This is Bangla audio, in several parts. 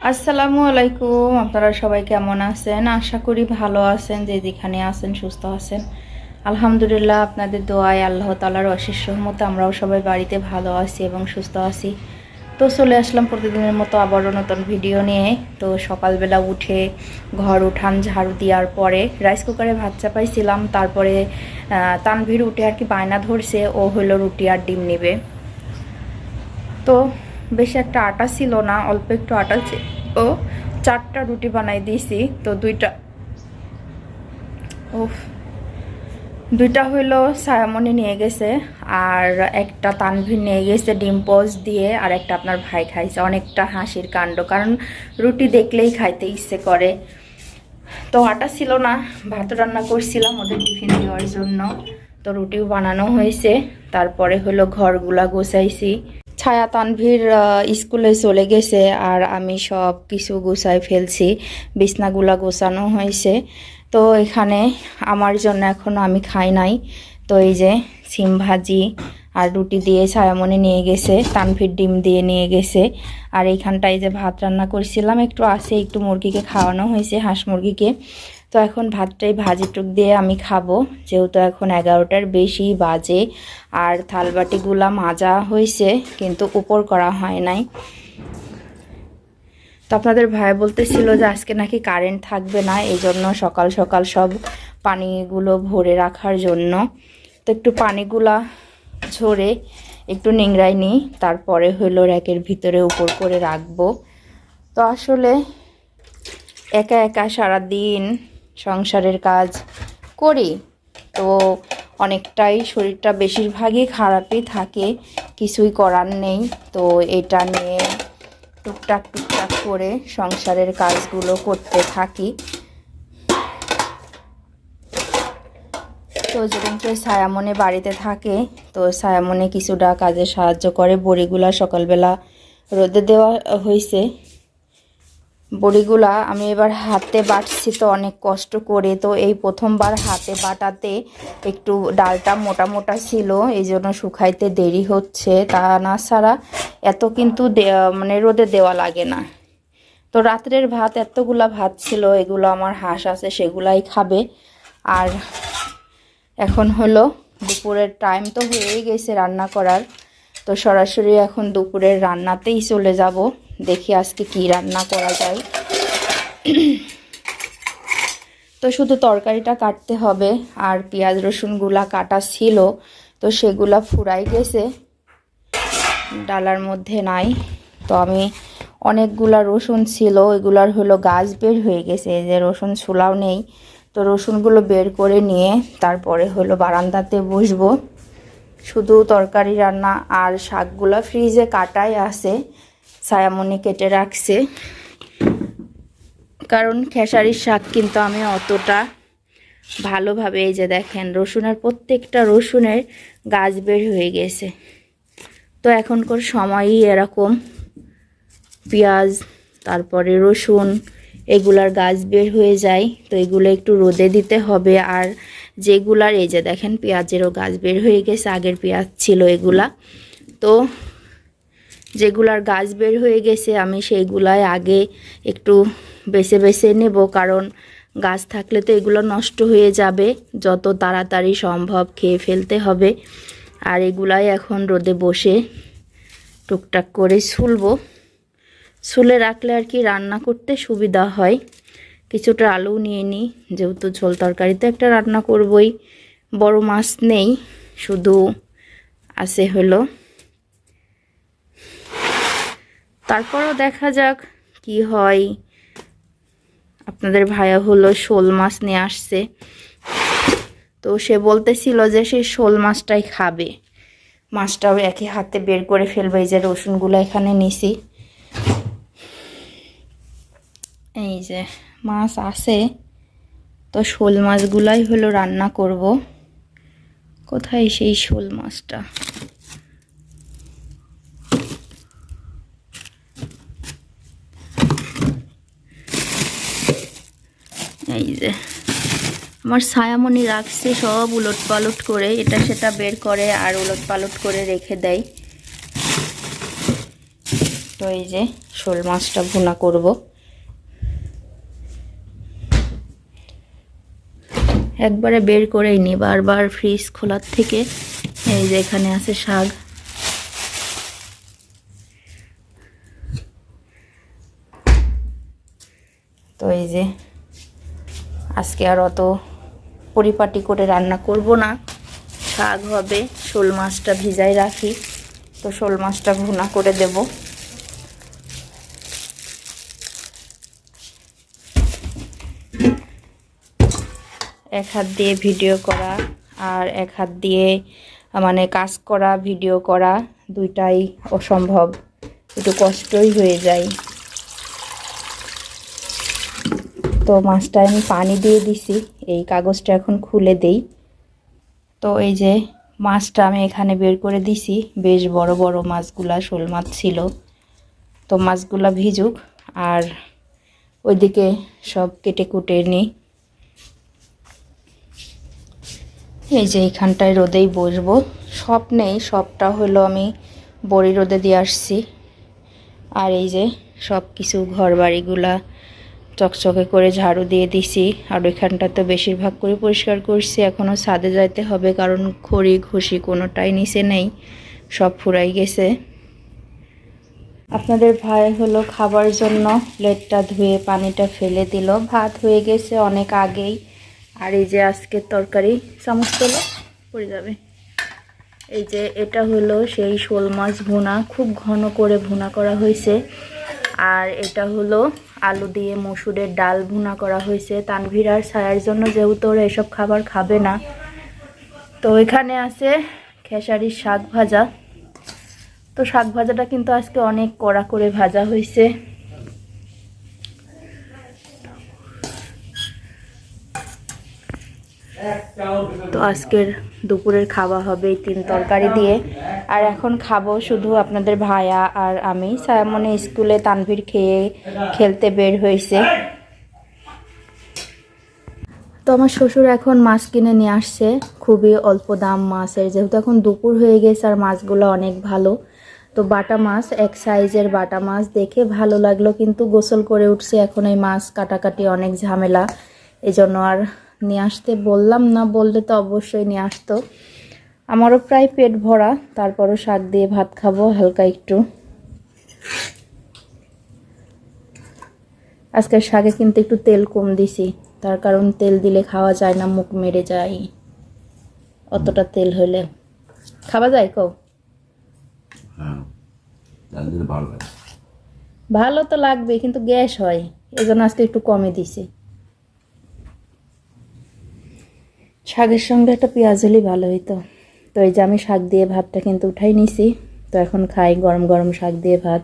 আসসালামু আলাইকুম, আপনারা সবাই কেমন আছেন? আশা করি ভালো আছেন, যে যেখানে আছেন, সুস্থ আছেন। আলহামদুলিল্লাহ, আপনাদের দোয়ায় আল্লাহ তালার অশেষ রহমতে আমরাও সবাই বাড়িতে ভালো আছি এবং সুস্থ আছি। তো চলে আসলাম প্রতিদিনের মতো আবারও নতুন ভিডিও নিয়ে। তো সকালবেলা উঠে ঘর উঠান, ঝাড়ু দেওয়ার পরে রাইস কুকারে ভাত চাপাইছিলাম। তারপরে তানভীর উঠে আর কি বায়না ধরছে, ও হলো রুটি আর ডিম নেবে। তো বেশি একটা আটা ছিল না, অল্প একটু আটা ও চারটা রুটি বানাই দিয়েছি, তো দুইটা ও দুইটা হইল সায়ামনি নিয়ে গেছে, আর একটা তানভীর নিয়ে গেছে ডিম পোজ দিয়ে, আর একটা আপনার ভাই খাইছে। অনেকটা হাসির কাণ্ড, কারণ রুটি দেখলেই খাইতে ইচ্ছে করে। তো আটা ছিল না, ভাত রান্না করছিলাম ওদের টিফিন দেওয়ার জন্য। তো রুটিও বানানো হয়েছে, তারপরে হলো ঘরগুলা গোছাইছি। ছায়া তানভীর স্কুলে চলে গেছে আর আমি সব কিছু গুছাই ফেলছি। বিছনাগুলা গোছানো হয়েছে। তো এখানে আমার জন্য এখনও আমি খাই নাই। তো এই যে সিম ভাজি আর রুটি দিয়ে ছায়ামনে নিয়ে গেছে, তানভীর ডিম দিয়ে নিয়ে গেছে। আর এইখানটায় যে ভাত রান্না করছিলাম, একটু আছে, একটু মুরগিকে খাওয়ানো হয়েছে, হাঁস মুরগিকে। তো এখন ভাতটাই ভাজি টুক দিয়ে আমি খাব। যেহেতু এখন এগারোটার বেশি বাজে আর থালবাটিগুলা মাজা হয়েছে, কিন্তু উপর করা হয় নাই। তো আপনাদের ভাই বলতেছিল যে আজকে নাকি কারেন্ট থাকবে না, এই জন্য সকাল সকাল সব পানিগুলো ভরে রাখার জন্য। তো একটু পানিগুলা ঝরে একটু নিংড়াই নিই, তারপরে হলো র্যাকের ভিতরে উপর করে রাখব। তো আসলে একা একা সারা দিন সংসারের কাজ করি, তো অনেকটাই শরীরটা বেশিরভাগই খারাপই থাকে, কিছুই করার নেই। তো এটা নিয়ে টুকটাক টুকটাক করে সংসারের কাজগুলো করতে থাকি। তো যেদিনকে সায়ামনে বাড়িতে থাকে, তো সায়ামনে কিছুটা কাজে সাহায্য করে। বড়িগুলা সকালবেলা রোদে দেওয়া হয়েছে বড়িগুলা আমি এবার হাতে বাটছি তো অনেক কষ্ট করে। তো এই প্রথমবার হাতে বাটাতে একটু ডালটা মোটা মোটা ছিল, এই জন্য শুকাইতে দেরি হচ্ছে। তা না ছাড়া এত কিন্তু মানে রোদে দেওয়া লাগে না। তো রাত্রের ভাত এতগুলা ভাত ছিল, এগুলো আমার হাঁস আছে, সেগুলাই খাবে। আর এখন হলো দুপুরের টাইম তো হয়েই গেছে রান্না করার। তো সরাসরি এখন দুপুরের রান্নাতেই চলে যাব। দেখি আজকে কি রান্না করা যায়। তো শুধু তরকারিটা কাটতে হবে, আর পেঁয়াজ রসুনগুলা কাটা ছিল, তো সেগুলা ফুরাই গেছে। ডালার মধ্যে নাই, তো আমি অনেকগুলা রসুন ছিল ওইগুলার হলো গাছ বের হয়ে গেছে যে রসুন ছোলাও নেই। তো রসুনগুলো বের করে নিয়ে তারপরে হলো বারান্দাতে বসবো। শুধু তরকারি রান্না আর শাকগুলা ফ্রিজে কাটাই আছে ছায়ামনি কেটে রাখছে। কারণ খেসারির শাক কিন্তু আমি অতটা ভালোভাবে এই যে দেখেন, রসুনের প্রত্যেকটা রসুনের গাছ বের হয়ে গেছে। তো এখনকার সময়ই এরকম পেঁয়াজ, তারপরে রসুন, এগুলার গাছ বের হয়ে যায়। তো এগুলো একটু রোদে দিতে হবে। আর যেগুলার এই যে দেখেন, পেঁয়াজেরও গাছ বের হয়ে গেছে, আগের পেঁয়াজ ছিল এগুলা। তো যেগুলার গাছ বের হয়ে গেছে, আমি সেইগুলাই আগে একটু বেছে বেছে নেব, কারণ গাছ থাকলে তো এগুলো নষ্ট হয়ে যাবে। যত তাড়াতাড়ি সম্ভব খেয়ে ফেলতে হবে। আর এগুলাই এখন রোদে বসে টুকটাক করে ছুলবো। ছুলে রাখলে আর কি রান্না করতে সুবিধা হয়। কিছুটা আলু নিয়ে নিই, যেহেতু ঝোল তরকারিতে একটা রান্না করবই। বড় মাছ নেই, শুধু আছে হলো তারপরও দেখা যাক কি হয়। আপনাদের ভাইয়া হলো শোল মাছ নিয়ে আসছে। তো সে বলতেছিল যে সে শোল মাছটাই খাবে। মাছটাও একই হাতে বের করে ফেলবে, এই যে রসুনগুলো এখানে নিছি। এই যে মাছ আছে। তো শোল মাছগুলাই হলো রান্না করব। কোথায় সেই শোল মাছটা? এই যে। আমার ছায়ামণি রাখছে, সব উলট পালট করে। এটা সেটা বের করে আর উলট পালট করে রেখে দেয়। তো এই যে, শোল মাছটা ভুনা করব। একবারে বের করেই নি, বারবার ফ্রিজ খোলার থেকে। এই যে, এখানে আছে শাক। তো এই যে আজকে আর অত পরিপাটি করে রান্না করব না। শাক হবে, শোল মাছটা ভিজাই রাখি, তো শোল মাছটা ভুনা করে দেব। এক হাত দিয়ে ভিডিও করা আর এক হাত দিয়ে মানে কাজ করা, ভিডিও করা, দুইটাই অসম্ভব। একটু কষ্টই হয়ে যায়। তো মাছটা আমি পানি দিয়ে দিছি, এই কাগজটা এখন খুলে দেই। তো এই যে মাছটা আমি এখানে বের করে দিছি, বেশ বড় বড় মাছগুলা, শোল মাছ ছিল। তো মাছগুলা ভিজুক, আর ওইদিকে সব কেটে কুটে নিই। এই যে এইখানটায় রোদেই বসবো। সব নেই সবটা হলো আমি বড়ি রোদে দিয়ে আসছি। আর এই যে সব কিছু ঘর বাড়িগুলা চকচকে করে ঝাড়ু দিয়ে দিছি। আর ওইখানটা তো বেশিরভাগ করে পরিষ্কার করছি। এখনও ছাদে যাইতে হবে, কারণ খড়ি ঘুষি কোনোটাই নিচে নেই। সব ফুরাই গেছে। আপনাদের ভাই হলো খাবার জন্য প্লেটটা ধুয়ে পানিটা ফেলে দিল। ভাত হয়ে গেছে অনেক আগেই। আর এই যে আজকের তরকারি চামচ তোলো পড়ে যাবে। এই যে এটা হলো সেই শোল মাছ ভুনা। খুব ঘন করে ভুনা করা হয়েছে। আর এটা হলো আলু দিয়ে মসুরের ডাল ভুনা করা হয়েছে। তানভীর আর ছায়ার জন্য যেহেতু ওরা এসব খাবার খাবে না, তো এখানে আছে খেসারির শাক ভাজা। তো শাক ভাজাটা কিন্তু আজকে অনেক কড়া করে ভাজা হয়েছে। তো আজকের দুপুরের খাওয়া হবে তিন তরকারি দিয়ে। আর এখন খাব শুধু আপনাদের ভাইয়া আর আমি। সায়ামনে স্কুলে তানভীর খেয়ে, খেলতে বের হয়েছে। তো আমার শ্বশুর এখন মাছ কিনে নিয়ে আসছে। খুবই অল্প দাম মাছের। যেহেতু এখন দুপুর হয়ে গেছে আর মাছগুলো অনেক ভালো, তো বাটা মাছ, এক সাইজের বাটা মাছ দেখে ভালো লাগল। কিন্তু গোসল করে উঠছে এখন এই মাছ কাটাকাটি অনেক ঝামেলা। এই জন্য আর নিয়ে আসতে বললাম না বললে তো অবশ্যই নিয়ে আসতো। আমারও প্রায় পেট ভরা তারপরও শাক দিয়ে ভাত খাব হালকা একটু। আজকের শাকে কিন্তু একটু তেল কম দিছি তার কারণ তেল দিলে খাওয়া যায় না মুখ মেরে যায়। অতটা তেল হলে। খাওয়া যায় কও হ্যাঁ ভালো তো লাগবে কিন্তু গ্যাস হয় এই জন্য আজকে একটু কমে দিছি। শাকের সঙ্গে একটা পেঁয়াজ হলেই ভালো হইতো। তো এই যে আমি শাক দিয়ে ভাতটা কিন্তু উঠাই নিছি তো এখন খাই গরম গরম শাক দিয়ে ভাত।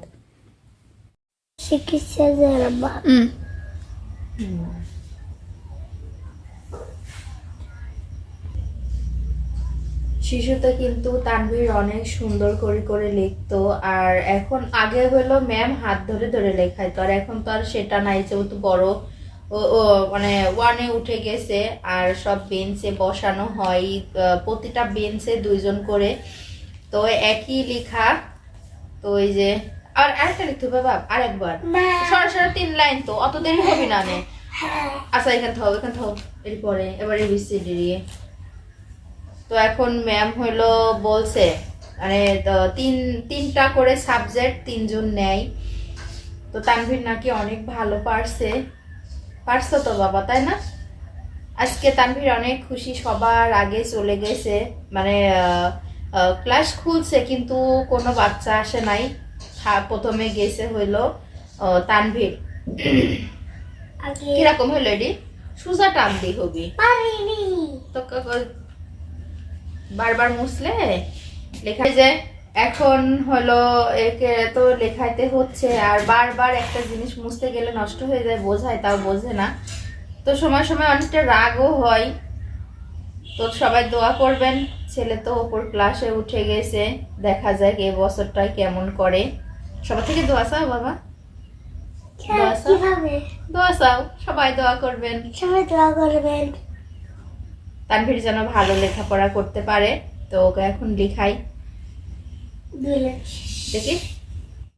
শিশুতে কিন্তু তানভীর অনেক সুন্দর করে করে লিখতো আর এখন আগে হলো ম্যাম হাত ধরে ধরে লেখাইতো আর এখন তো আর সেটা নাই যেহেতু বড় ও মানে ওয়ানে উঠে গেছে আর সব বেঞ্চে বসানো হয় প্রতিটা বেঞ্চে দুইজন করে। তো একই লেখা তো ওই যে আর আরেকটা লিখতে হবে বাপ আরেকবার। সরাসরি তিন লাইন তো অত দেরি হবে না নে। আচ্ছা এখান থেকে এখান থেকে এরপরে এবার এবিসিডি দিয়ে। তো এখন ম্যাম হলো বলছে মানে তিন তিনটা করে সাবজেক্ট তিনজন নেয়। তো তানভীর নাকি অনেক ভালো পারছে। পারছ তো বাবা তাই না? আজকে তানভীর অনেক খুশি সবার আগে চলে গেছে। মানে ক্লাস খুলছে কিন্তু কোনো বাচ্চা আসে নাই। প্রথমে গেছে হইল তানভীর। কীরকম হইল এটি সুজা টান দি হবি তো বারবার মুছলে? লেখা যে এখন হলো একে তো লেখাইতে হচ্ছে আর বারবার একটা জিনিস মুছতে গেলে নষ্ট হয়ে যায় বোঝায় তাও বোঝে না। তো সময় সময় অনেকটা রাগও হয়। তো সবাই দোয়া করবেন ছেলে তো ওপর ক্লাসে উঠে গেছে দেখা যাক এ বছরটা কেমন করে। সবার থেকে দোয়া চাও বাবা? দোয়া চাও? দোয়া চাও? সবাই দোয়া করবেন। সবাই দোয়া করবেন। তানভীর যেন ভালো লেখাপড়া করতে পারে তো ওকে এখন লেখাই। দুলে দেখি